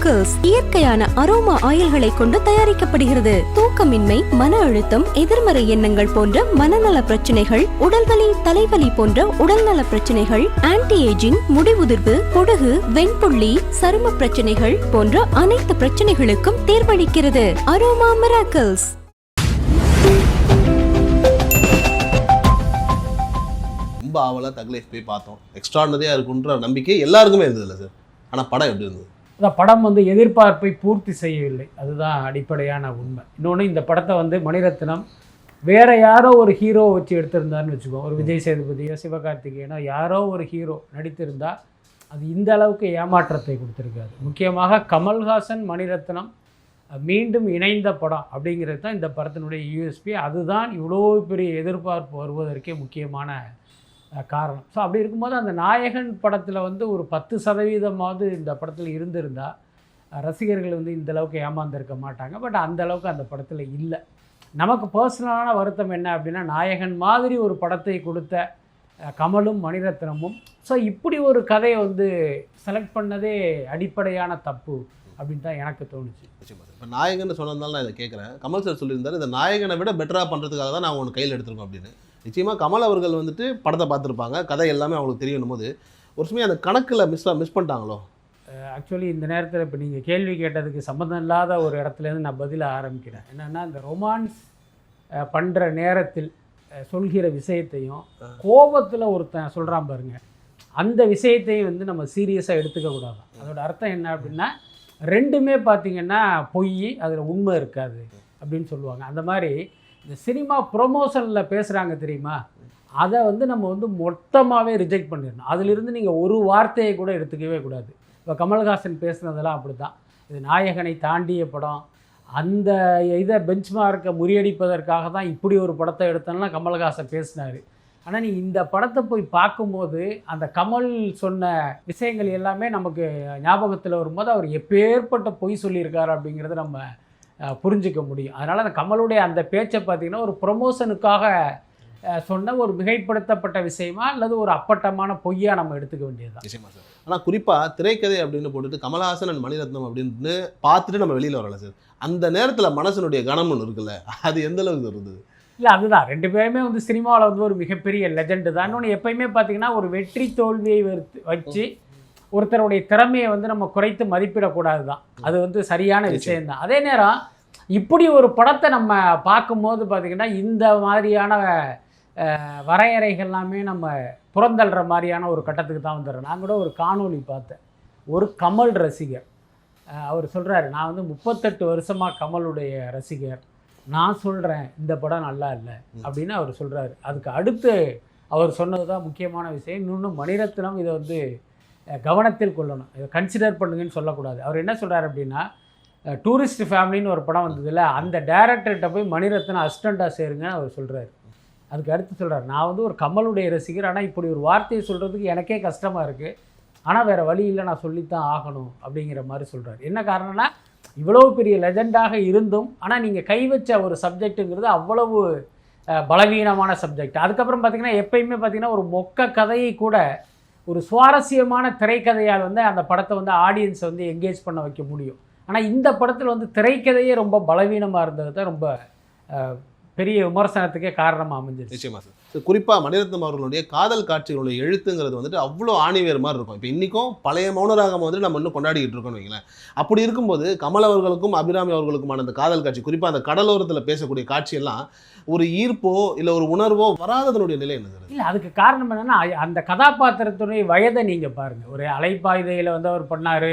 Aroma இயற்கையான aroma ஆயில்களை கொண்டு தயாரிக்கப்படுகிறது. தூக்கமின்மை மன அழுத்தம் எதிர்மறை எண்ணங்கள் போன்ற மனநல பிரச்சனைகள் உடல்வலி தலைவலி போன்ற உடல்நல பிரச்சனைகள் ஆன்டி ஏஜிங் முடிவுதிர்வு பொடுகு வெண்புள்ளி சரும பிரச்சனைகள் போன்ற அனைத்து பிரச்சனைகளுக்கும் தேர்வளிக்கிறது. அரோமா மிராக்கிள்ஸ் ரொம்ப ஆவலாக தக்லேஃப் போய் பார்த்தோம். எக்ஸ்ட்ரானரியாக இருக்குன்ற நம்பிக்கை எல்லாருக்குமே இருந்ததில்ல சார் ஆனால் படம் எப்படி இருந்தது? இந்த படம் வந்து எதிர்பார்ப்பை பூர்த்தி செய்யவில்லை. அதுதான் அடிப்படையான உண்மை. இன்னொன்று இந்த படத்தை வந்து மணிரத்னம் வேற யாரோ ஒரு ஹீரோவை வச்சு எடுத்திருந்தாருன்னு வச்சுக்கோ. ஒரு விஜய் சேதுபதியோ சிவகார்த்திகேயனோ யாரோ ஒரு ஹீரோ நடித்திருந்தால் அது இந்த அளவுக்கு ஏமாற்றத்தை கொடுத்துருக்காது. முக்கியமாக கமல்ஹாசன் மணிரத்னம் மீண்டும் இணைந்த படம் அப்படிங்கிறது தான் இந்த படத்தினுடைய யூஎஸ்பி அதுதான் இவ்வளோ பெரிய எதிர்பார்ப்பு வருவதற்கே முக்கியமான காரணம். ஸோ அப்படி இருக்கும்போது அந்த நாயகன் படத்தில் வந்து ஒரு பத்து சதவீதமாவது இந்த படத்தில் இருந்திருந்தால் ரசிகர்கள் வந்து இந்த அளவுக்கு ஏமாந்துருக்க மாட்டாங்க. பட் அந்த அளவுக்கு அந்த படத்தில் இல்லை. நமக்கு பர்சனலான வருத்தம் என்ன அப்படின்னா நாயகன் மாதிரி ஒரு படத்தை கொடுத்த கமலும் மணிரத்னமும் ஸோ இப்படி ஒரு கதையை வந்து செலக்ட் பண்ணதே அடிப்படையான தப்பு அப்படின்னு தான் எனக்கு தோணுச்சு. இப்போ நாயகன் சொன்னதுனால நான் இதை கேட்குறேன் கமல் சார் சொல்லியிருந்தார் இந்த நாயகனை விட பெட்டராக பண்ணுறதுக்காக தான் நான் ஒன்று கையில் எடுத்துருக்கோம் அப்படின்னு. நிச்சயமாக கமல் அவர்கள் வந்துட்டு படத்தை பார்த்துருப்பாங்க. கதை எல்லாமே அவங்களுக்கு தெரியணும் போது ஒரு சமயம் அந்த கணக்கில் மிஸ் மிஸ் பண்ணிட்டாங்களோ? ஆக்சுவலி இந்த நேரத்தில் இப்போ நீங்கள் கேள்வி கேட்டதுக்கு சம்மந்தம் இல்லாத ஒரு இடத்துலேருந்து நான் பதில ஆரம்பிக்கிறேன். என்னென்னா இந்த ரொமான்ஸ் பண்ணுற நேரத்தில் சொல்கிற விஷயத்தையும் கோபத்தில் ஒருத்தன் சொல்கிறான் பாருங்க. அந்த விஷயத்தையும் வந்து நம்ம சீரியஸாக எடுத்துக்க கூடாது. அதோட அர்த்தம் என்ன அப்படின்னா ரெண்டுமே பார்த்தீங்கன்னா பொய் அதில் உண்மை இருக்காது அப்படின்னு சொல்லுவாங்க. அந்த மாதிரி இந்த சினிமா ப்ரொமோஷனில் பேசுகிறாங்க தெரியுமா? அதை வந்து நம்ம வந்து மொத்தமாகவே ரிஜெக்ட் பண்ணிடணும். அதிலிருந்து நீங்கள் ஒரு வார்த்தையை கூட எடுத்துக்கவே கூடாது. இப்போ கமல்ஹாசன் பேசுனதெல்லாம் அப்படி தான் இது நாயகனை தாண்டிய படம். அந்த இதை பெஞ்ச்மார்க்கை முறியடிப்பதற்காக தான் இப்படி ஒரு படத்தை எடுத்தோன்னா கமல்ஹாசன் பேசினார். ஆனால் நீ இந்த படத்தை போய் பார்க்கும்போது அந்த கமல் சொன்ன விஷயங்கள் எல்லாமே நமக்கு ஞாபகத்தில் வரும்போது அவர் எப்பேற்பட்ட பொய் சொல்லியிருக்காரு அப்படிங்கிறத நம்ம புரிஞ்சுக்க முடியும். அதனால் அந்த கமலுடைய அந்த பேச்சை பார்த்தீங்கன்னா ஒரு ப்ரொமோஷனுக்காக சொன்ன ஒரு மிகைப்படுத்தப்பட்ட விஷயமா அல்லது ஒரு அப்பட்டமான பொய்யா நம்ம எடுத்துக்க வேண்டியதுதான். நிச்சயமா சார். ஆனால் குறிப்பாக திரைக்கதை அப்படின்னு போட்டுட்டு கமலஹாசன் அண்ட் மணிரத்னம் அப்படின்னு பார்த்துட்டு நம்ம வெளியில் வரல சார். அந்த நேரத்தில் மனசனுடைய கணம் ஒன்று இருக்குல்ல அது எந்த அளவுக்கு இருந்தது? இல்லை அதுதான். ரெண்டு பேருமே வந்து சினிமாவில் வந்து ஒரு மிகப்பெரிய லெஜெண்டு தான். இன்னொன்று எப்பயுமே பார்த்தீங்கன்னா ஒரு வெற்றி தோல்வியை வச்சு ஒருத்தருடைய திறமையை வந்து நம்ம குறைத்து மதிப்பிடக்கூடாது தான் அது வந்து சரியான விஷயம்தான். அதே நேரம் இப்படி ஒரு படத்தை நம்ம பார்க்கும்போது பார்த்திங்கன்னா இந்த மாதிரியான வரையறைகள் எல்லாமே நம்ம புறந்தள்ளுற மாதிரியான ஒரு கட்டத்துக்கு தான் வந்துடுறோம் நான் கூட ஒரு காணொளி பார்த்தேன். ஒரு கமல் ரசிகர். அவர் சொல்கிறாரு நான் வந்து முப்பத்தெட்டு வருஷமாக கமலுடைய ரசிகர். நான் சொல்கிறேன் இந்த படம் நல்லா இல்லை. அப்படின்னு அவர் சொல்கிறாரு அதுக்கு அடுத்து அவர் சொன்னது தான் முக்கியமான விஷயம். இன்னொன்று மணிரத்னம் இதை வந்து கவனத்தில் கொள்ளணும். இதை கன்சிடர் பண்ணுங்கன்னு சொல்லக்கூடாது. அவர் என்ன சொல்கிறார் அப்படின்னா டூரிஸ்ட் ஃபேமிலின்னு ஒரு படம் வந்ததுல அந்த டேரக்டர்கிட்ட போய் மணிரத்னம் அசிஸ்டண்ட்டாக சேருங்கன்னு அவர் சொல்கிறாரு அதுக்கு அடுத்து சொல்கிறார் நான் வந்து ஒரு கமலுடைய ரசிகர் ஆனால் இப்படி ஒரு வார்த்தையை சொல்கிறதுக்கு எனக்கே கஷ்டமாக இருக்குது ஆனால் வேறு வழி இல்லை நான் சொல்லித்தான் ஆகணும் அப்படிங்கிற மாதிரி சொல்கிறார் என்ன காரணம்னா இவ்வளவு பெரிய லெஜெண்டாக இருந்தும் ஆனால் நீங்கள் கை வச்ச ஒரு சப்ஜெக்ட்டுங்கிறது அவ்வளவு பலவீனமான சப்ஜெக்ட் அதுக்கப்புறம் பார்த்தீங்கன்னா எப்பயுமே பார்த்தீங்கன்னா ஒரு மொக்க கதையை கூட ஒரு சுவாரஸ்யமான திரைக்கதையால் வந்து அந்த படத்தை வந்து ஆடியன்ஸை வந்து என்கேஜ் பண்ண வைக்க முடியும். ஆனால் இந்த படத்தில் வந்து திரைக்கதையே ரொம்ப பலவீனமாக இருந்தது தான் ரொம்ப பெரிய விமர்சனத்துக்கே காரணமாக அமைஞ்சிருச்சு. நிச்சயமா சார். குறிப்பாக மணிரத்னம் அவர்களுடைய காதல் காட்சிகளுடைய எழுத்துங்கிறது வந்துட்டு அவ்வளோ ஆணிவேர் மாதிரி இருக்கும். இப்போ இன்றைக்கும் பழைய மௌனராகம் வந்து நம்ம இன்னும் கொண்டாடிக்கிட்டு இருக்கோம்னு வைங்களேன். அப்படி இருக்கும்போது கமல் அவர்களுக்கும் அபிராமி அவர்களுக்குமான அந்த காதல் காட்சி குறிப்பாக அந்த கடலோரத்தில் பேசக்கூடிய காட்சியெல்லாம் ஒரு ஈர்ப்போ இல்லை ஒரு உணர்வோ வராததனுடைய நிலை என்ன இல்லை அதுக்கு காரணம் என்னென்னா அந்த கதாபாத்திரத்துடைய வயதை நீங்கள் பாருங்கள் ஒரு அலைப்பாய்தையில் வந்து அவர் பண்ணார்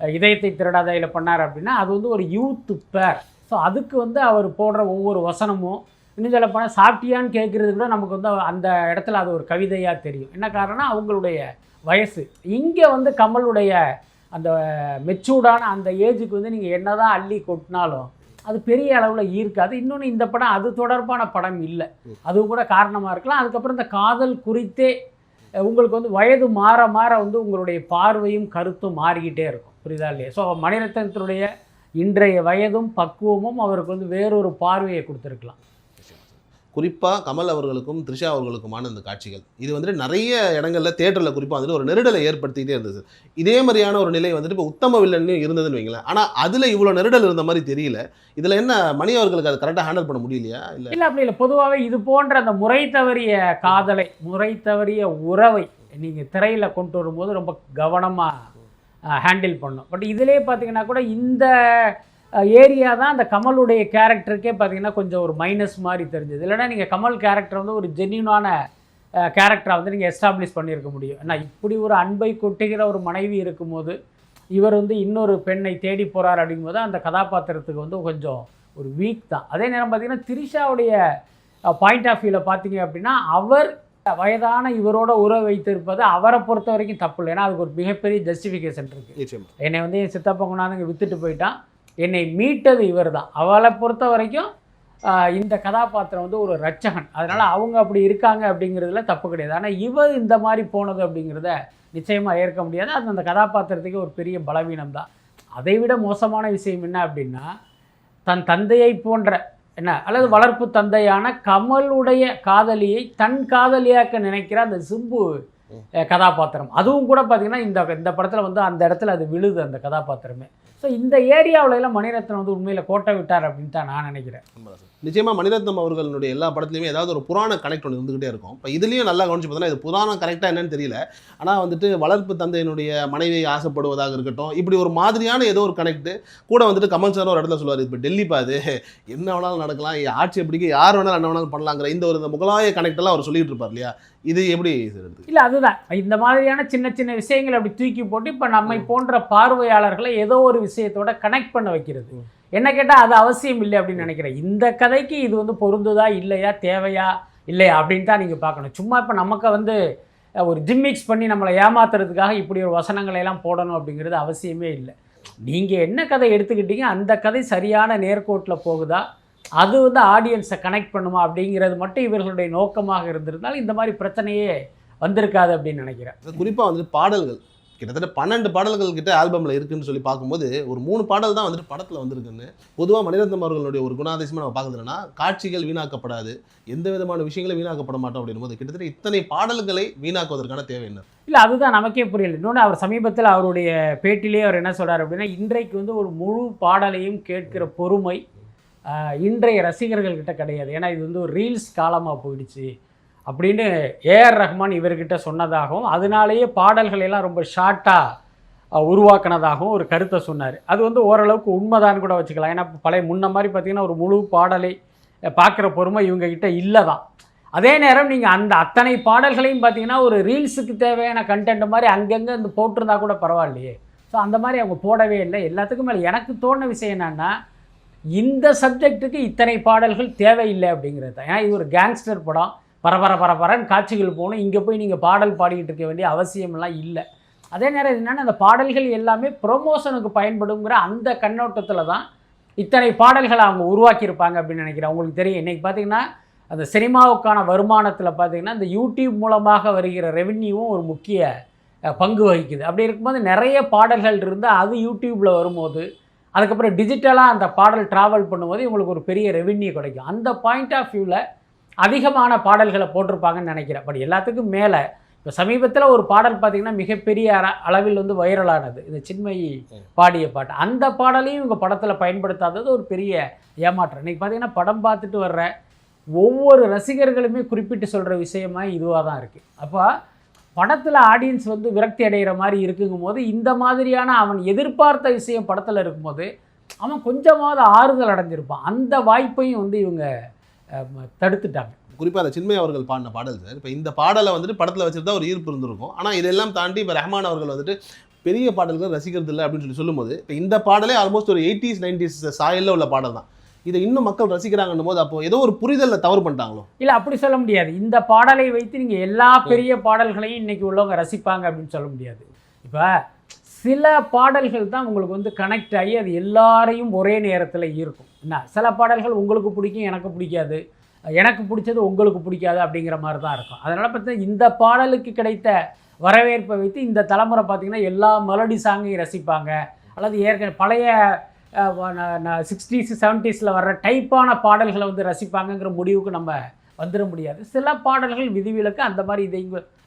இதயத்தை திருடாதையில் பண்ணார் அப்படின்னா அது வந்து ஒரு யூத் பேர் ஸோ அதுக்கு வந்து அவர் போடுற ஒவ்வொரு வசனமும் இன்னும் சொல்ல போனால் சாப்பிட்டியான்னு கேட்குறது கூட நமக்கு வந்து அந்த இடத்துல அது ஒரு கவிதையாக தெரியும். என்ன காரணம் அவங்களுடைய வயசு. இங்கே வந்து கமலுடைய அந்த மெச்சூர்டான அந்த ஏஜுக்கு வந்து நீங்கள் என்ன தான் அள்ளி கொட்டினாலும் அது பெரிய அளவில் ஈர்க்காது. இன்னொன்று இந்த படம் அது தொடர்பான படம் இல்லை. அதுவும் கூட காரணமாக இருக்கலாம். அதுக்கப்புறம் இந்த காதல் குறித்தே உங்களுக்கு வந்து வயது மாற மாற வந்து உங்களுடைய பார்வையும் கருத்தும் மாறிக்கிட்டே இருக்கும். புரியுதா இல்லையா? ஸோ மணிரத்னத்தினுடைய இன்றைய வயதும் பக்குவமும் அவருக்கு வந்து வேறொரு பார்வையை கொடுத்துருக்கலாம். குறிப்பாக கமல் அவர்களுக்கும் த்ரிஷா அவர்களுக்குமான இந்த காட்சிகள். இது வந்துட்டு நிறைய இடங்கள்ல தேட்டரில் குறிப்பாக வந்துட்டு ஒரு நெருடலை ஏற்படுத்திக்கிட்டே இருந்தது இதே மாதிரியான ஒரு நிலை வந்துட்டு இப்போ உத்தம வில்லன்லையும் இருந்ததுன்னு வைங்களேன். ஆனால் அதில் இவ்வளோ நெருடல் இருந்த மாதிரி தெரியல. இதில் என்ன மணி அவர்களுக்கு அதை கரெக்டாக ஹேண்டில் பண்ண முடியலையா? இல்லை இல்லை அப்படி இல்லை. பொதுவாகவே இது போன்ற அந்த முறை தவறிய காதலை முறை தவறிய உறவை நீங்கள் திரையில் கொண்டு வரும்போது ரொம்ப கவனமாக ஹேண்டில் பண்ணும். பட் இதிலே பார்த்தீங்கன்னா கூட இந்த ஏரியா தான் அந்த கமலுடைய கேரக்டருக்கே பார்த்தீங்கன்னா கொஞ்சம் ஒரு மைனஸ் மாதிரி தெரிஞ்சது. இல்லைன்னா நீங்கள் கமல் கேரக்டர் வந்து ஒரு ஜென்யூனான கேரக்டரை வந்து நீங்கள் எஸ்டாப்ளிஷ் பண்ணியிருக்க முடியும். ஏன்னா இப்படி ஒரு அன்பை கொட்டுகிற ஒரு மனைவி இருக்கும்போது இவர் வந்து இன்னொரு பெண்ணை தேடி போகிறார் அப்படிங்கும்போது அந்த கதாபாத்திரத்துக்கு வந்து கொஞ்சம் ஒரு வீக் தான். அதே நேரம் பார்த்தீங்கன்னா திரிஷாவுடைய பாயிண்ட் ஆஃப் வியூவில் பார்த்தீங்க அப்படின்னா அவர் வயதான இவரோட உறவு வைத்திருப்பது அவரை பொறுத்த வரைக்கும் தப்பு இல்லை. ஏன்னா அதுக்கு ஒரு மிகப்பெரிய ஜஸ்டிஃபிகேஷன் இருக்குது என்னை வந்து என் சித்தப்பா கொண்டாந்து வித்துட்டு போயிட்டான். என்னை மீட்டது இவர் தான் அவளை பொறுத்த வரைக்கும் இந்த கதாபாத்திரம் வந்து ஒரு ரட்சகன். அதனால் அவங்க அப்படி இருக்காங்க அப்படிங்கிறதுல தப்பு கிடையாது. ஆனால் இவர் இந்த மாதிரி போனது அப்படிங்கிறத நிச்சயமாக ஏற்க முடியாது. அது அந்த கதாபாத்திரத்துக்கு ஒரு பெரிய பலவீனம் தான் அதை விட மோசமான விஷயம் என்ன அப்படின்னா தன் தந்தையை போன்ற என்ன? அல்லது வளர்ப்பு தந்தையான கமலுடைய காதலியை தன் காதலியாக்க நினைக்கிற அந்த சிம்பு கதாபாத்திரம். அதுவும் கூட பார்த்தீங்கன்னா இந்த இந்த படத்தில் வந்து அந்த இடத்துல அது விழுது அந்த கதாபாத்திரமே. ஸோ இந்த ஏரியாவுல எல்லாம் மணிரத்னம் வந்து உண்மையில் கோட்டை விட்டார் அப்படின்னு தான் நான் நினைக்கிறேன். உண்மைதான் சார். நிச்சயமா மணிரத்னம் அவர்களுடைய எல்லா படத்துலையுமே ஏதாவது ஒரு புராண கனெக்ட் ஒன்று இருந்துகிட்டே இருக்கும். இப்போ இதுலயும் நல்லா கவனிச்சு பார்த்தோன்னா இது புராணம் கரெக்டாக என்னன்னு தெரியல. ஆனால் வந்துட்டு வளர்ப்பு தந்தையினுடைய மனைவியை ஆசைப்படுவதாக இருக்கட்டும் இப்படி ஒரு மாதிரியான ஏதோ ஒரு கனெக்ட் கூட வந்துட்டு கமல் சார் ஒரு இடத்துல சொல்லுவார் இப்போ டெல்லி பாது என்ன வேணாலும் நடக்கலாம் ஆட்சி எப்படிக்கு யார் வேணாலும் என்ன வேணாலும் பண்ணலாங்கிற இந்த ஒரு இந்த முகலாய கனெக்ட் எல்லாம் அவர் சொல்லிட்டு இருப்பார் இல்லையா? இது எப்படி இல்லை அதுதான். இந்த மாதிரியான சின்ன சின்ன விஷயங்களை அப்படி தூக்கி போட்டு இப்போ நம்மை போன்ற பார்வையாளர்களை ஏதோ ஒரு விஷயத்தோட கனெக்ட் பண்ண வைக்கிறது. என்ன கேட்டால் அது அவசியம் இல்லை அப்படின்னு நினைக்கிறேன். இந்த கதைக்கு இது வந்து பொருந்துதா இல்லையா தேவையா இல்லையா அப்படின்னு தான் நீங்கள் பார்க்கணும். சும்மா இப்போ நமக்கு வந்து ஒரு ஜிம்மிக்ஸ் பண்ணி நம்மளை ஏமாத்துறதுக்காக இப்படி ஒரு வசனங்களை எல்லாம் போடணும் அப்படிங்கிறது அவசியமே இல்லை. நீங்கள் என்ன கதை எடுத்துக்கிட்டீங்க அந்த கதை சரியான நேர்கோட்டில் போகுதா? அது வந்து ஆடியன்ஸை கனெக்ட் பண்ணுமா அப்படிங்கிறது மட்டும் இவர்களுடைய நோக்கமாக இருந்திருந்தால் இந்த மாதிரி பிரச்சனையே வந்திருக்காது அப்படின்னு நினைக்கிறேன். குறிப்பாக வந்து பாடல்கள். கிட்டத்தட்ட பன்னெண்டு பாடல்கள் கிட்ட ஆல்பமில் இருக்குன்னு சொல்லி பார்க்கும்போது ஒரு மூணு பாடல் தான் வந்துட்டு படத்தில் வந்திருக்குன்னு. பொதுவாக மணிரத்னம் அவர்களுடைய ஒரு குணாதிசயமாக நம்ம பார்க்குறதுனா காட்சிகள் வீணாக்கப்படாது எந்த விதமான விஷயங்களும் வீணாக்கப்பட மாட்டோம் அப்படின்னும் போது கிட்டத்தட்ட இத்தனை பாடல்களை வீணாக்குவதற்கான தேவை என்ன? இல்லை அதுதான் நமக்கே புரியல. இன்னொன்று அவர் சமீபத்தில் அவருடைய பேட்டிலே அவர் என்ன சொல்கிறார் அப்படின்னா இன்றைக்கு வந்து ஒரு முழு பாடலையும் கேட்கிற பொறுமை இன்றைய ரசிகர்கள்கிட்ட கிடையாது. ஏன்னா இது வந்து ஒரு ரீல்ஸ் காலமாக போயிடுச்சு. அப்படின்னு ஏஆர் ரஹ்மான் இவர்கிட்ட சொன்னதாகவும் அதனாலேயே பாடல்கள் எல்லாம் ரொம்ப ஷார்ட்டாக உருவாக்கினதாகவும் ஒரு கருத்தை சொன்னார். அது வந்து ஓரளவுக்கு உண்மைதான் கூட வச்சுக்கலாம். ஏன்னா பழைய முன்ன மாதிரி பார்த்தீங்கன்னா ஒரு முழு பாடலை பார்க்குற பொறுமை இவங்ககிட்ட இல்லை தான் அதே நேரம் நீங்கள் அந்த அத்தனை பாடல்களையும் பார்த்தீங்கன்னா ஒரு ரீல்ஸுக்கு தேவையான கண்டென்ட் மாதிரி அங்கங்கே இந்த போட்டிருந்தா கூட பரவாயில்லையே. ஸோ அந்த மாதிரி அவங்க போடவே இல்லை. எல்லாத்துக்கும் மேலே எனக்கு தோண விஷயம் என்னென்னா இந்த சப்ஜெக்ட்டுக்கு இத்தனை பாடல்கள் தேவையில்லை அப்படிங்கிறது தான். ஏன்னா இது ஒரு கேங்ஸ்டர் படம். பரபர பரபரன்னு காட்சிகள் போகணும். இங்கே போய் நீங்கள் பாடல் பாடிக்கிட்டு இருக்க வேண்டிய அவசியமெல்லாம் இல்லை. அதே நேரம் என்னென்னா அந்த பாடல்கள் எல்லாமே ப்ரொமோஷனுக்கு பயன்படுங்கிற அந்த கண்ணோட்டத்தில் தான் இத்தனை பாடல்களை அவங்க உருவாக்கியிருப்பாங்க அப்படின்னு நினைக்கிறேன். உங்களுக்கு தெரியும். இன்றைக்கி பார்த்தீங்கன்னா அந்த சினிமாவுக்கான வருமானத்தில் பார்த்தீங்கன்னா இந்த யூடியூப் மூலமாக வருகிற ரெவென்யூவும் ஒரு முக்கிய பங்கு வகிக்குது. அப்படி இருக்கும்போது நிறைய பாடல்கள் இருந்தால் அது யூடியூப்பில் வரும்போது அதுக்கப்புறம் டிஜிட்டலாக அந்த பாடல் ட்ராவல் பண்ணும்போது இவங்களுக்கு ஒரு பெரிய ரெவென்யூ கிடைக்கும். அந்த பாயிண்ட் ஆஃப் வியூவில் அதிகமான பாடல்களை போட்டிருப்பாங்கன்னு நினைக்கிறேன். பட் எல்லாத்துக்கும் மேலே இப்போ சமீபத்தில் ஒரு பாடல் பார்த்தீங்கன்னா மிகப்பெரிய அற- அளவில் வந்து வைரலானது. இந்த சின்மயி பாடிய பாட்டு. அந்த பாடலையும் இவங்க படத்தில் பயன்படுத்தாதது ஒரு பெரிய ஏமாற்றம். இன்னைக்கு பார்த்தீங்கன்னா படம் பார்த்துட்டு வர்ற ஒவ்வொரு ரசிகர்களுமே குறிப்பிட்டு சொல்கிற விஷயமா இதுவாக தான் இருக்குது அப்போ படத்தில் ஆடியன்ஸ் வந்து விரக்தி அடைகிற மாதிரி இருக்குங்கும் போது இந்த மாதிரியான அவன் எதிர்பார்த்த விஷயம் படத்தில் இருக்கும்போது அவன் கொஞ்சமாவது ஆறுதல் அடைஞ்சிருப்பான். அந்த வாய்ப்பையும் வந்து இவங்க தடுத்துட்டாங்க. குறிப்பாக அந்த சின்மய் அவர்கள் பாடின பாடல் சார். இப்போ இந்த பாடலை வந்துட்டு படத்தில் வச்சுருந்தா ஒரு ஈர்ப்பு இருந்திருக்கும். ஆனால் இதெல்லாம் தாண்டி இப்போ ரஹ்மான் அவர்கள் வந்துட்டு பெரிய பாடல்கள் ரசிக்கிறது இல்லை அப்படின்னு சொல்லி சொல்லும்போது இப்போ இந்த பாடலே ஆல்மோஸ்ட் ஒரு எயிட்டிஸ் நைன்டிஸ் சாயலில் உள்ள பாடல் தான். இதை இன்னும் மக்கள் ரசிக்கிறாங்கன்னும் போது அப்போ ஏதோ ஒரு புரிதலில் தவறு பண்ணிட்டாங்களோ? இல்லை அப்படி சொல்ல முடியாது. இந்த பாடலை வைத்து நீங்கள் எல்லா பெரிய பாடல்களையும் இன்னைக்கு உள்ளவங்க ரசிப்பாங்க அப்படின்னு சொல்ல முடியாது. இப்போ சில பாடல்கள் தான் உங்களுக்கு வந்து கனெக்ட் ஆகி அது எல்லாரையும் ஒரே நேரத்தில் இருக்கும் என்ன? சில பாடல்கள் உங்களுக்கு பிடிக்கும் எனக்கு பிடிக்காது. எனக்கு பிடிச்சது உங்களுக்கு பிடிக்காது அப்படிங்கிற மாதிரி தான் இருக்கும். அதனால் பார்த்தீங்கன்னா இந்த பாடலுக்கு கிடைத்த வரவேற்பை வைத்து இந்த தலைமுறை பார்த்திங்கன்னா எல்லா மெலடி சாங்கையும் ரசிப்பாங்க. அல்லது ஏற்கனவே பழைய சிக்ஸ்டீஸ் செவன்ட்டீஸில் வர்ற டைப்பான பாடல்களை வந்து ரசிப்பாங்கங்கிற முடிவுக்கு நம்ம வந்துட முடியாது. சில பாடல்கள் விதிவிலக்கு அந்த மாதிரி இதை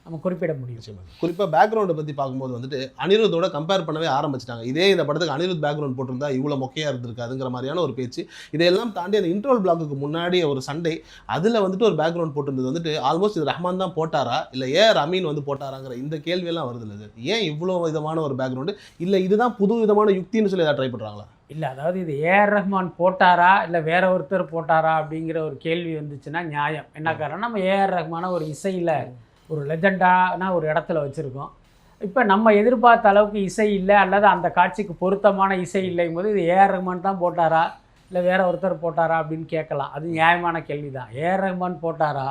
நம்ம குறிப்பிட முடியும். குறிப்பாக பேக்ரவுண்டை பற்றி பார்க்கும்போது வந்துட்டு அனிருத்தோட கம்பேர் பண்ணவே ஆரம்பிச்சிட்டாங்க. இதே இந்த படத்துக்கு அனிருத் பேக்ரவுண்ட் போட்டிருந்தா இவ்வளோ மொக்கையாக இருந்திருக்காதுங்கிற மாதிரியான ஒரு பேச்சு. இதையெல்லாம் தாண்டி அந்த இன்ட்ரோல் பிளாக்குக்கு முன்னாடி ஒரு சண்டை அதில் வந்துட்டு ஒரு பேக்ரவுண்ட் போட்டிருந்தது வந்துட்டு ஆல்மோஸ்ட் இது ரஹ்மான் தான் போட்டாரா? இல்லை ஏஆர் அமீன் வந்து போட்டாராங்கிற இந்த கேள்வியெல்லாம் வருது இல்லை ஏன் இவ்வளோ விதமான ஒரு பேக்ரவுண்டு இல்லை இதுதான் புது விதமான யுக்தின்னு சொல்லி ஏதாவது ட்ரை பண்ணுறாங்களா இல்லை அதாவது இது ஏஆர் ரஹ்மான் போட்டாரா? இல்லை வேற ஒருத்தர் போட்டாரா? அப்படிங்கிற ஒரு கேள்வி வந்துச்சுன்னா நியாயம். என்ன காரணம் நம்ம ஏஆர் ரஹ்மான ஒரு இசையில் ஒரு லெஜெண்டான ஒரு இடத்துல வச்சுருக்கோம். இப்போ நம்ம எதிர்பார்த்த அளவுக்கு இசை இல்லை அல்லது அந்த காட்சிக்கு பொருத்தமான இசை இல்லைங்கும் போது இது ஏஆர் ரஹ்மான் தான் போட்டாரா இல்லை வேறு ஒருத்தர் போட்டாரா அப்படின்னு கேட்கலாம். அது நியாயமான கேள்வி தான் ஏஆர் ரஹ்மான் போட்டாரா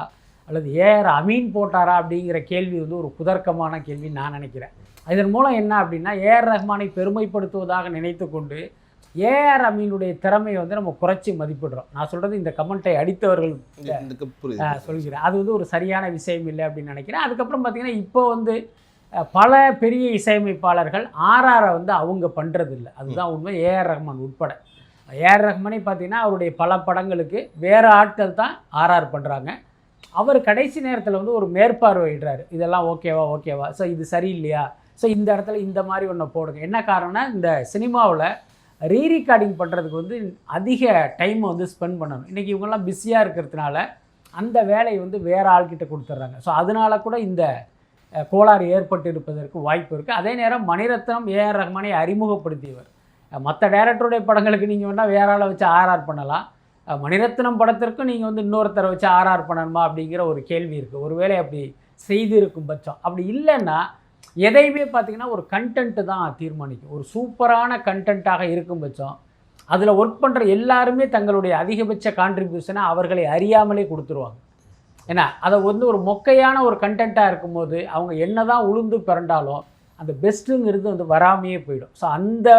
அல்லது ஏஆர் அமீன் போட்டாரா அப்படிங்கிற கேள்வி வந்து ஒரு குதர்க்கமான கேள்வின்னு நான் நினைக்கிறேன். இதன் மூலம் என்ன அப்படின்னா ஏஆர் ரஹ்மானை பெருமைப்படுத்துவதாக நினைத்து கொண்டு ஏஆர் அமீனுடைய திறமையை வந்து நம்ம குறைச்சி மதிப்பிடுறோம். நான் சொல்கிறது இந்த கமெண்ட்டை அடித்தவர்கள் சொல்கிறேன் அது வந்து ஒரு சரியான விஷயம் இல்லை அப்படின்னு நினைக்கிறேன். அதுக்கப்புறம் பார்த்தீங்கன்னா இப்போ வந்து பல பெரிய இசையமைப்பாளர்கள் ஆர்ஆரை வந்து அவங்க பண்ணுறது இல்லை அதுதான் உண்மை. ஏஆர் ரஹ்மான் உட்பட. ஏஆர் ரஹ்மானே பார்த்தீங்கன்னா அவருடைய பல படங்களுக்கு வேறு ஆட்கள் தான் ஆர்ஆர் பண்ணுறாங்க அவர் கடைசி நேரத்தில் வந்து ஒரு மேற்பார்வையிடுறாரு. இதெல்லாம் ஓகேவா ஓகேவா? ஸோ இது சரியில்லையா? ஸோ இந்த இடத்துல இந்த மாதிரி ஒன்று போடுங்க. என்ன காரணம்னா இந்த சினிமாவில் ரீரிகார்டிங் பண்ணுறதுக்கு வந்து அதிக டைம் வந்து ஸ்பெண்ட் பண்ணணும். இன்றைக்கி இவங்கெல்லாம் பிஸியாக இருக்கிறதுனால அந்த வேலையை வந்து வேறு ஆள்கிட்ட கொடுத்துட்றாங்க. ஸோ அதனால கூட இந்த கோளாறு ஏற்பட்டு இருப்பதற்கு வாய்ப்பு இருக்குது அதே நேரம் மணிரத்னம் ஏஆர் ரஹ்மானை அறிமுகப்படுத்தியவர். மற்ற டேரக்டருடைய படங்களுக்கு நீங்கள் வேணால் வேற ஆளை வச்சு ஆர்ஆர் பண்ணலாம். மணிரத்னம் படத்திற்கும் நீங்கள் வந்து இன்னொருத்தரை வச்சு ஆர்ஆர் பண்ணணுமா அப்படிங்கிற ஒரு கேள்வி இருக்குது ஒருவேளை அப்படி செய்திருக்கும் பட்சம். அப்படி இல்லைன்னா எதையுமே பார்த்தீங்கன்னா ஒரு கண்டென்ட்டு தான் தீர்மானிக்கும். ஒரு சூப்பரான கண்டென்ட்டாக இருக்கும் பட்சம் அதில் ஒர்க் பண்ணுற எல்லாருமே தங்களுடைய அதிகபட்ச கான்ட்ரிபியூஷனை அவர்களை அறியாமலே கொடுத்துருவாங்க. ஏன்னா அதை வந்து ஒரு மொக்கையான ஒரு கண்டென்ட்டாக இருக்கும்போது அவங்க என்ன தான் உளுந்து பிறண்டாலும் அந்த பெஸ்ட்டுங்கிறது வந்து வராமையே போயிடும். ஸோ அந்த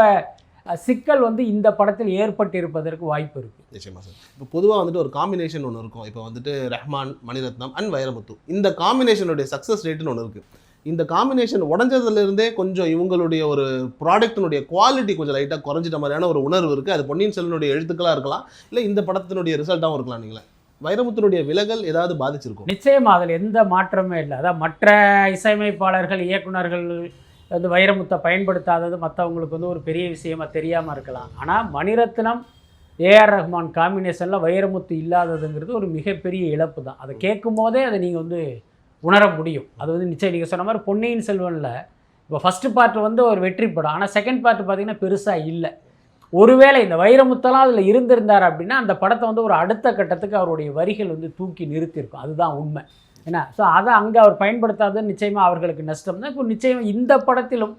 சிக்கல் வந்து இந்த படத்தில் ஏற்பட்டு இருப்பதற்கு வாய்ப்பு இருக்குது நிச்சயமா சார். இப்போ பொதுவாக வந்துட்டு ஒரு காம்பினேஷன் ஒன்று இருக்கும். இப்போ வந்துட்டு ரஹ்மான் மணிரத்னம் அண்ட் வைரமுத்து. இந்த காம்பினேஷனுடைய சக்ஸஸ் ரேட்டுன்னு ஒன்று இருக்குது இந்த காம்பினேஷன் உடஞ்சதுலேருந்தே கொஞ்சம் இவங்களுடைய ஒரு ப்ராடக்டினுடைய குவாலிட்டி கொஞ்சம் லைட்டாக குறைஞ்சிட்ட மாதிரியான ஒரு உணர்வு இருக்குது அது பொன்னியின் செல்வனுடைய எழுத்துக்களாக இருக்கலாம் இல்லை இந்த படத்தினுடைய ரிசல்ட்டாகவும் இருக்கலாம் நீங்களே. வைரமுத்தினுடைய விலகல் ஏதாவது பாதிச்சிருக்கும்? நிச்சயமா அதில் எந்த மாற்றமே இல்லை. அதான் மற்ற இசையமைப்பாளர்கள் இயக்குனர்கள் வந்து வைரமுத்தை பயன்படுத்தாதது மற்றவங்களுக்கு வந்து ஒரு பெரிய விஷயமா தெரியாமல் இருக்கலாம். ஆனால் மணிரத்னம் ஏஆர் ரஹ்மான் காம்பினேஷனில் வைரமுத்து இல்லாததுங்கிறது ஒரு மிகப்பெரிய இழப்பு தான். அதை கேட்கும் போதே அதை நீங்கள் வந்து உணர முடியும். அது வந்து நிச்சயம். நீங்கள் சொன்ன மாதிரி பொன்னியின் செல்வனில் இப்போ ஃபஸ்ட்டு பார்ட் வந்து ஒரு வெற்றி படம். ஆனால் செகண்ட் பார்ட் பார்த்தீங்கன்னா பெருசாக இல்லை. ஒருவேளை இந்த வைரமுத்தெல்லாம் அதில் இருந்திருந்தார் அப்படின்னா அந்த படத்தை வந்து ஒரு அடுத்த கட்டத்துக்கு அவருடைய வரிகள் வந்து தூக்கி நிறுத்தியிருக்கும். அதுதான் உண்மை. ஏன்னா ஸோ அதை அங்கே அவர் பயன்படுத்தாதது நிச்சயமாக அவர்களுக்கு நஷ்டம். தான் இப்போ நிச்சயம் இந்த படத்திலும்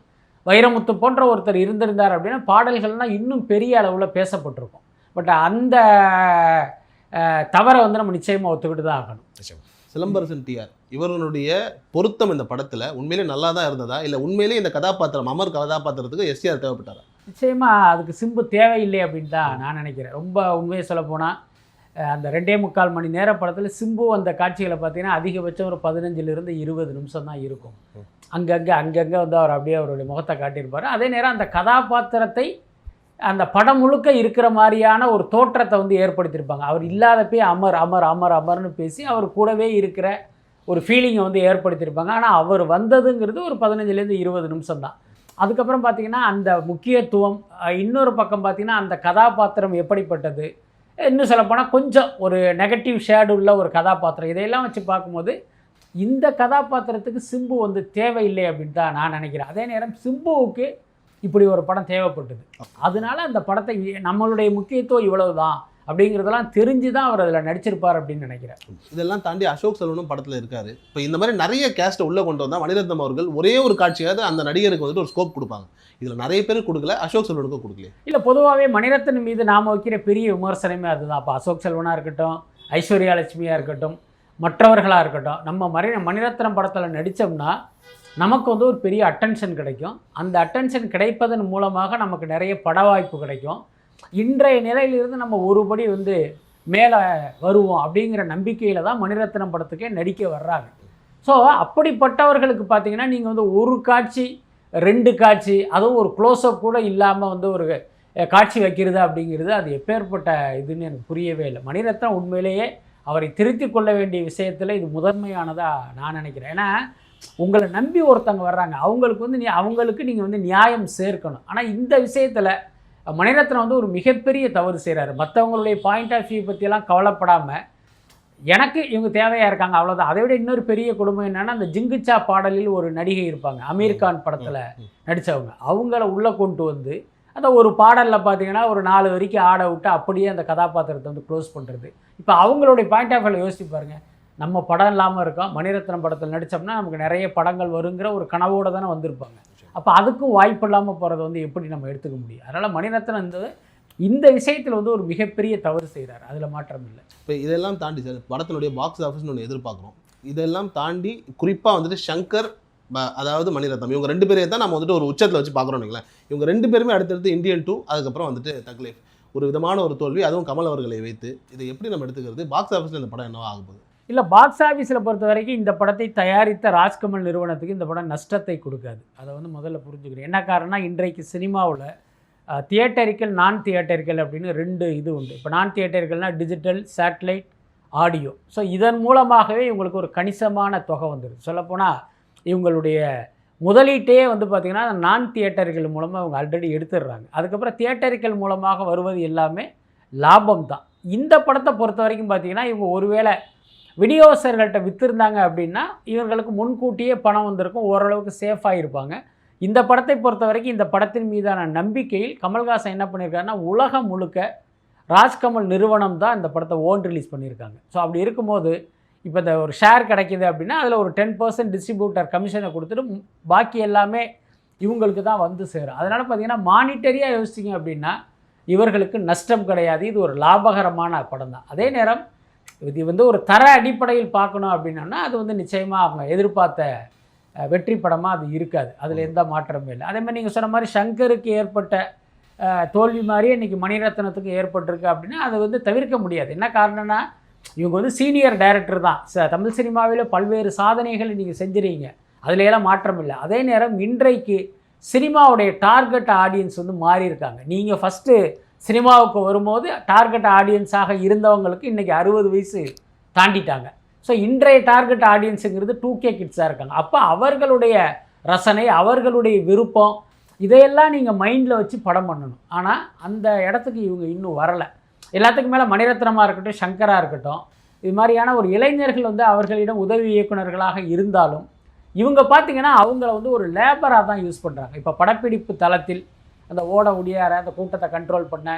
வைரமுத்து போன்ற ஒருத்தர் இருந்திருந்தார் அப்படின்னா பாடல்கள்லாம் இன்னும் பெரிய அளவில் பேசப்பட்டிருக்கும். பட் அந்த தவறை வந்து நம்ம நிச்சயமாக ஒத்துக்கிட்டு தான் ஆகணும் சிலம்பரசன் டிஆர் இவர்களுடைய பொருத்தம் இந்த படத்தில் உண்மையிலே நல்லா தான் இருந்ததா? இல்லை உண்மையிலே இந்த கதாபாத்திரம் அமர் கதாபாத்திரத்துக்கு எஸ்டிஆர் தேவைப்பட்டாரா? நிச்சயமாக அதுக்கு சிம்பு தேவையில்லை அப்படின்னு தான் நான் நினைக்கிறேன். ரொம்ப உண்மையை சொல்லப்போனால் அந்த ரெண்டே முக்கால் மணி நேர படத்தில் சிம்பு அந்த காட்சிகளை பார்த்தீங்கன்னா அதிகபட்சம் ஒரு பதினஞ்சிலிருந்து இருபது நிமிஷம் தான் இருக்கும். அங்கங்கே அங்கங்கே வந்து அவர் அப்படியே அவருடைய முகத்தை காட்டியிருப்பார். அதே நேரம் அந்த கதாபாத்திரத்தை அந்த படம் முழுக்க இருக்கிற மாதிரியான ஒரு தோற்றத்தை வந்து ஏற்படுத்தியிருப்பாங்க. அவர் இல்லாதப்பே அமர் அமர் அமர் அமர்னு பேசி அவர் கூடவே இருக்கிற ஒரு ஃபீலிங்கை வந்து ஏற்படுத்தியிருப்பாங்க. ஆனால் அவர் வந்ததுங்கிறது ஒரு பதினஞ்சுலேருந்து இருபது நிமிஷம் தான். அதுக்கப்புறம் பார்த்தீங்கன்னா அந்த முக்கியத்துவம் இன்னொரு பக்கம் பார்த்தீங்கன்னா அந்த கதாபாத்திரம் எப்படிப்பட்டது? இன்னும் சொல்லப்போனால் கொஞ்சம் ஒரு நெகட்டிவ் ஷேடு உள்ள ஒரு கதாபாத்திரம். இதையெல்லாம் வச்சு பார்க்கும்போது இந்த கதாபாத்திரத்துக்கு சிம்பு வந்து தேவையில்லை அப்படின்னு தான் நான் நினைக்கிறேன். அதே நேரம் சிம்புவுக்கு இப்படி ஒரு படம் தேவைப்பட்டது. அதனால அந்த படத்தை நம்மளுடைய முக்கியத்துவம் இவ்வளவு தான் அப்படிங்கிறதெல்லாம் தெரிஞ்சு தான் அவர் அதில் நடிச்சிருப்பார் அப்படின்னு நினைக்கிறேன். இதெல்லாம் தாண்டி அசோக் செல்வனும் படத்தில் இருக்காரு. இப்போ இந்த மாதிரி நிறைய கேஸ்ட்டை உள்ளே கொண்டு வந்தால் மணிரத்னம் அவர்கள் ஒரே ஒரு காட்சியாவது அந்த நடிகருக்கு வந்துட்டு ஒரு ஸ்கோப் கொடுப்பாங்க. இதில் நிறைய பேர் கொடுக்கல அசோக் செல்வனுக்கும் கொடுக்கல இல்லை பொதுவாகவே மணிரத்னம் மீது நாம் வைக்கிற பெரிய விமர்சனமே அதுதான். அப்போ அசோக் செல்வனாக இருக்கட்டும் ஐஸ்வர்யா லட்சுமியாக இருக்கட்டும் மற்றவர்களாக இருக்கட்டும் நம்ம மணி மணிரத்னம் படத்தில் நடித்தோம்னா நமக்கு வந்து ஒரு பெரிய அட்டென்ஷன் கிடைக்கும். அந்த அட்டென்ஷன் கிடைப்பதன் மூலமாக நமக்கு நிறைய பட வாய்ப்பு கிடைக்கும். இன்றைய நிலையிலிருந்து நம்ம ஒருபடி வந்து மேலே வருவோம் அப்படிங்கிற நம்பிக்கையில் தான் மணிரத்னம் படத்துக்கே நடிக்க வர்றாங்க. ஸோ அப்படிப்பட்டவர்களுக்கு பார்த்தீங்கன்னா நீங்கள் வந்து ஒரு காட்சி ரெண்டு காட்சி அதுவும் ஒரு க்ளோஸ்அப் கூட இல்லாமல் வந்து ஒரு காட்சி வைக்கிறது அப்படிங்கிறது அது எப்பேற்பட்ட இதுன்னு எனக்கு புரியவே இல்லை. மணிரத்னம் உண்மையிலேயே அவரை திருத்தி கொள்ள வேண்டிய விஷயத்தில் இது முதன்மையானதாக நான் நினைக்கிறேன். ஏன்னா உங்களை நம்பி ஒருத்தவங்க வர்றாங்க அவங்களுக்கு வந்து நீ அவங்களுக்கு நீங்கள் வந்து நியாயம் சேர்க்கணும். ஆனால் இந்த விஷயத்தில் மணிரத்னம் வந்து ஒரு மிகப்பெரிய தவறு செய்கிறாரு மற்றவங்களுடைய பாயிண்ட் ஆஃப் வியூ பற்றியெல்லாம் கவலைப்படாமல் எனக்கு இவங்க தேவையாக இருக்காங்க அவ்வளோதான் அதை விட இன்னொரு பெரிய குடும்பம் என்னன்னா அந்த ஜிங்குச்சா பாடலில் ஒரு நடிகை இருப்பாங்க அமீர் கான் படத்தில் நடித்தவங்க அவங்கள உள்ளே கொண்டு வந்து அந்த ஒரு பாடலில் பார்த்தீங்கன்னா ஒரு நாலு வரைக்கும் ஆட விட்டு அப்படியே அந்த கதாபாத்திரத்தை வந்து க்ளோஸ் பண்ணுறது இப்போ அவங்களுடைய பாயிண்ட் ஆஃப் வியூவில் யோசிச்சு பாருங்க. நம்ம படம் இல்லாமல் இருக்கோம். மணிரத்னம் படத்தில் நடித்தோம்னா நமக்கு நிறைய படங்கள் வருங்கிற ஒரு கனவோடு தானே வந்திருப்பாங்க. அப்போ அதுக்கும் வாய்ப்பு இல்லாமல் போகிறத வந்து எப்படி நம்ம எடுத்துக்க முடியும்? அதனால் மணிரத்னம் இந்த இந்த விஷயத்தில் வந்து ஒரு மிகப்பெரிய தவறு செய்கிறார் அதில் மாற்றம் இல்லை. இப்போ இதெல்லாம் தாண்டி சார் படத்தினுடைய பாக்ஸ் ஆஃபீஸ்னு ஒன்று எதிர்பார்க்குறோம். இதெல்லாம் தாண்டி குறிப்பாக வந்துட்டு சங்கர் ப- அதாவது மணிரத்னம் இவங்க ரெண்டு பேரையும் தான் நம்ம வந்துட்டு ஒரு உச்சத்தில் வச்சு பார்க்குறோம் வைங்களேன். இவங்க ரெண்டு பேருமே அடுத்தடுத்து இந்தியன் டூ அதுக்கப்புறம் வந்துட்டு தக்லீஃப் ஒரு விதமான ஒரு தோல்வி அதுவும் கமல் அவர்களை வைத்து. இதை எப்படி நம்ம எடுத்துக்கிறது? பாக்ஸ் ஆஃபீஸில் இந்த படம் என்னவா ஆக போகுது? இல்லை பாக்ஸ் ஆஃபீஸில் பொறுத்த வரைக்கும் இந்த படத்தை தயாரித்த ராஜ்கமல் நிறுவனத்துக்கு இந்த படம் நஷ்டத்தை கொடுக்காது. அதை வந்து முதல்ல புரிஞ்சுக்கிறேன் என்ன காரணம்னா இன்றைக்கு சினிமாவில் தியேட்டரிக்கல் நான் தியேட்டரிக்கல் அப்படின்னு ரெண்டு இது உண்டு. இப்போ நான் தியேட்டரிக்கல்னால் டிஜிட்டல் சேட்டலைட் ஆடியோ ஸோ இதன் மூலமாகவே இவங்களுக்கு ஒரு கணிசமான தொகை வந்துடுது சொல்லப்போனால் இவங்களுடைய முதலீட்டே வந்து பார்த்திங்கன்னா நான் தியேட்டர்கள் மூலமாக அவங்க ஆல்ரெடி எடுத்துடுறாங்க. அதுக்கப்புறம் தியேட்டர்கள் மூலமாக வருவது எல்லாமே லாபம் தான் இந்த படத்தை பொறுத்த வரைக்கும் பார்த்திங்கன்னா இவங்க ஒருவேளை விநியோகஸ்தர்கள்ட்ட விற்றுருந்தாங்க அப்படின்னா இவர்களுக்கு முன்கூட்டியே பணம் வந்திருக்கும் ஓரளவுக்கு சேஃபாக இருப்பாங்க. இந்த படத்தை பொறுத்த வரைக்கும் இந்த படத்தின் மீதான நம்பிக்கையில் கமல்ஹாசன் என்ன பண்ணியிருக்காருன்னா உலகம் முழுக்க ராஜ்கமல் நிறுவனம் தான் இந்த படத்தை ஓன் ரிலீஸ் பண்ணியிருக்காங்க. ஸோ அப்படி இருக்கும்போது இப்போ இந்த ஒரு ஷேர் கிடைக்கிது அப்படின்னா அதில் ஒரு டென் பர்சன்ட் டிஸ்ட்ரிபியூட்டர் கமிஷனை கொடுத்துட்டு பாக்கி எல்லாமே இவங்களுக்கு தான் வந்து சேரும். அதனால் பார்த்திங்கன்னா மானிட்டரியாக யோசிச்சிங்க அப்படின்னா இவர்களுக்கு நஷ்டம் கிடையாது. இது ஒரு லாபகரமான படம் தான். அதே நேரம் இது வந்து ஒரு தர அடிப்படையில் பார்க்கணும் அப்படின்னா அது வந்து நிச்சயமாக அவங்க எதிர்பார்த்த வெற்றி படமாக அது இருக்காது. அதில் எந்த மாற்றமும் இல்லை. அதே மாதிரி நீங்கள் சொன்ன மாதிரி சங்கருக்கு ஏற்பட்ட தோல்வி மாதிரியே இன்றைக்கி மணிரத்னத்துக்கு ஏற்பட்டிருக்கு அப்படின்னா அதை வந்து தவிர்க்க முடியாது. என்ன காரணம்னா இவங்க வந்து சீனியர் டைரக்டர் தான். ச தமிழ் சினிமாவில் பல்வேறு சாதனைகளை நீங்கள் செஞ்சுறீங்க. அதுல எல்லாம் மாற்றம் இல்லை. அதே நேரம் இன்றைக்கு சினிமாவுடைய டார்கெட் ஆடியன்ஸ் வந்து மாறி இருக்காங்க நீங்கள் ஃபஸ்ட்டு சினிமாவுக்கு வரும்போது டார்கெட் ஆடியன்ஸாக இருந்தவங்களுக்கு இன்றைக்கி அறுபது வயசு தாண்டிட்டாங்க. ஸோ இன்றைய டார்கெட் ஆடியன்ஸுங்கிறது டூ கே கிட்ஸாக இருக்காங்க. அப்போ அவர்களுடைய ரசனை அவர்களுடைய விருப்பம் இதையெல்லாம் நீங்கள் மைண்டில் வச்சு படம் பண்ணணும். ஆனால் அந்த இடத்துக்கு இவங்க இன்னும் வரலை. எல்லாத்துக்கும் மேலே மணிரத்னமாக இருக்கட்டும் சங்கராக இருக்கட்டும் இது மாதிரியான ஒரு இளைஞர்கள் வந்து அவர்களிடம் உதவி இயக்குனர்களாக இருந்தாலும் இவங்க பார்த்தீங்கன்னா அவங்கள வந்து ஒரு லேபராக தான் யூஸ் பண்ணுறாங்க இப்போ படப்பிடிப்பு தளத்தில் அந்த ஓட ஒடியார அந்த கூட்டத்தை கண்ட்ரோல் பண்ண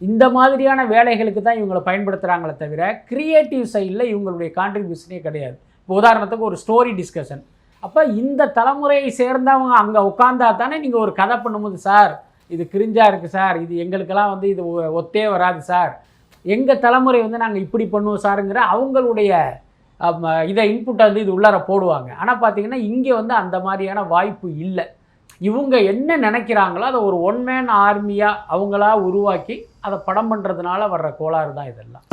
இந்த மாதிரியான வேலைகளுக்கு தான் இவங்களை பயன்படுத்துகிறாங்களே தவிர கிரியேட்டிவ் சைடில் இவங்களுடைய கான்ட்ரிபியூஷனே கிடையாது. இப்போ உதாரணத்துக்கு ஒரு ஸ்டோரி டிஸ்கஷன் அப்போ இந்த தலைமுறையை சேர்ந்தவங்க அங்கே உட்காந்தா தானே நீங்கள் ஒரு கதை பண்ணும்போது சார் இது கிரிஞ்சாக இருக்குது சார். இது எங்களுக்கெல்லாம் வந்து இது ஒ- ஒத்தே வராது சார். எங்கள் தலைமுறை வந்து நாங்கள் இப்படி பண்ணுவோம் சாருங்கிற அவங்களுடைய இதை இன்புட்டை வந்து இது உள்ளார போடுவாங்க. ஆனால் பார்த்திங்கன்னா இங்கே வந்து அந்த மாதிரியான வாய்ப்பு இல்லை. இவங்க என்ன நினைக்கிறாங்களோ அதை ஒரு ஒன் மேன் ஆர்மியாக அவங்களா உருவாக்கி அதை படம் பண்ணுறதுனால வர்ற கோளாறு தான் இதெல்லாம்.